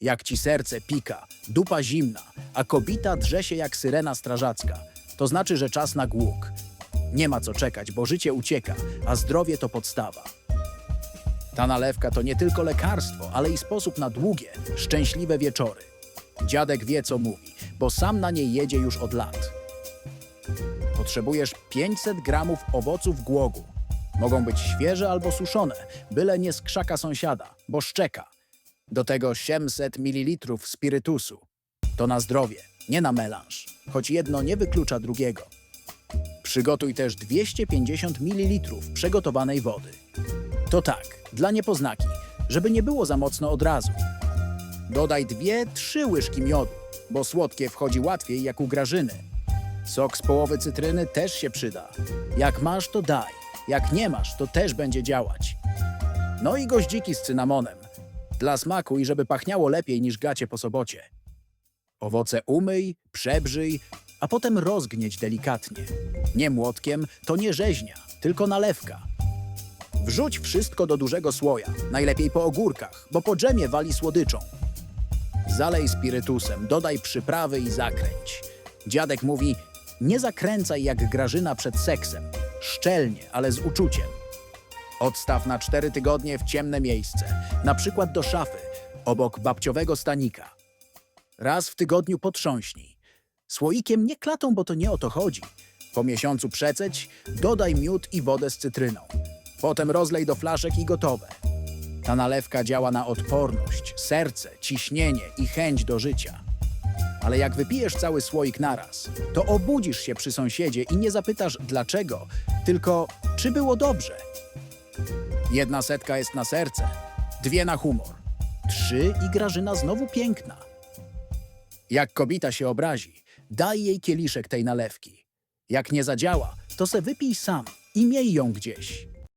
Jak ci serce pika, dupa zimna, a kobita drze się jak syrena strażacka, to znaczy, że czas na głóg. Nie ma co czekać, bo życie ucieka, a zdrowie to podstawa. Ta nalewka to nie tylko lekarstwo, ale i sposób na długie, szczęśliwe wieczory. Dziadek wie, co mówi, bo sam na niej jedzie już od lat. Potrzebujesz 500 gramów owoców głogu. Mogą być świeże albo suszone, byle nie z krzaka sąsiada, bo szczeka. Do tego 700 ml spirytusu. To na zdrowie, nie na melanż, choć jedno nie wyklucza drugiego. Przygotuj też 250 ml przegotowanej wody. To tak, dla niepoznaki, żeby nie było za mocno od razu. Dodaj dwie, trzy łyżki miodu, bo słodkie wchodzi łatwiej jak u grażyny. Sok z połowy cytryny też się przyda. Jak masz, to daj. Jak nie masz, to też będzie działać. No i goździki z cynamonem. Dla smaku i żeby pachniało lepiej niż gacie po sobocie. Owoce umyj, przebrzyj, a potem rozgnieć delikatnie. Nie młotkiem, to nie rzeźnia, tylko nalewka. Wrzuć wszystko do dużego słoja, najlepiej po ogórkach, bo po dżemie wali słodyczą. Zalej spirytusem, dodaj przyprawy i zakręć. Dziadek mówi, nie zakręcaj jak Grażyna przed seksem. Szczelnie, ale z uczuciem. Odstaw na cztery tygodnie w ciemne miejsce, na przykład do szafy, obok babciowego stanika. Raz w tygodniu potrząśnij. Słoikiem nie klatą, bo to nie o to chodzi. Po miesiącu przeceć, dodaj miód i wodę z cytryną. Potem rozlej do flaszek i gotowe. Ta nalewka działa na odporność, serce, ciśnienie i chęć do życia. Ale jak wypijesz cały słoik naraz, to obudzisz się przy sąsiedzie i nie zapytasz dlaczego, tylko czy było dobrze. Jedna setka jest na serce, dwie na humor, trzy i Grażyna znowu piękna. Jak kobita się obrazi, daj jej kieliszek tej nalewki. Jak nie zadziała, to se wypij sam i miej ją gdzieś.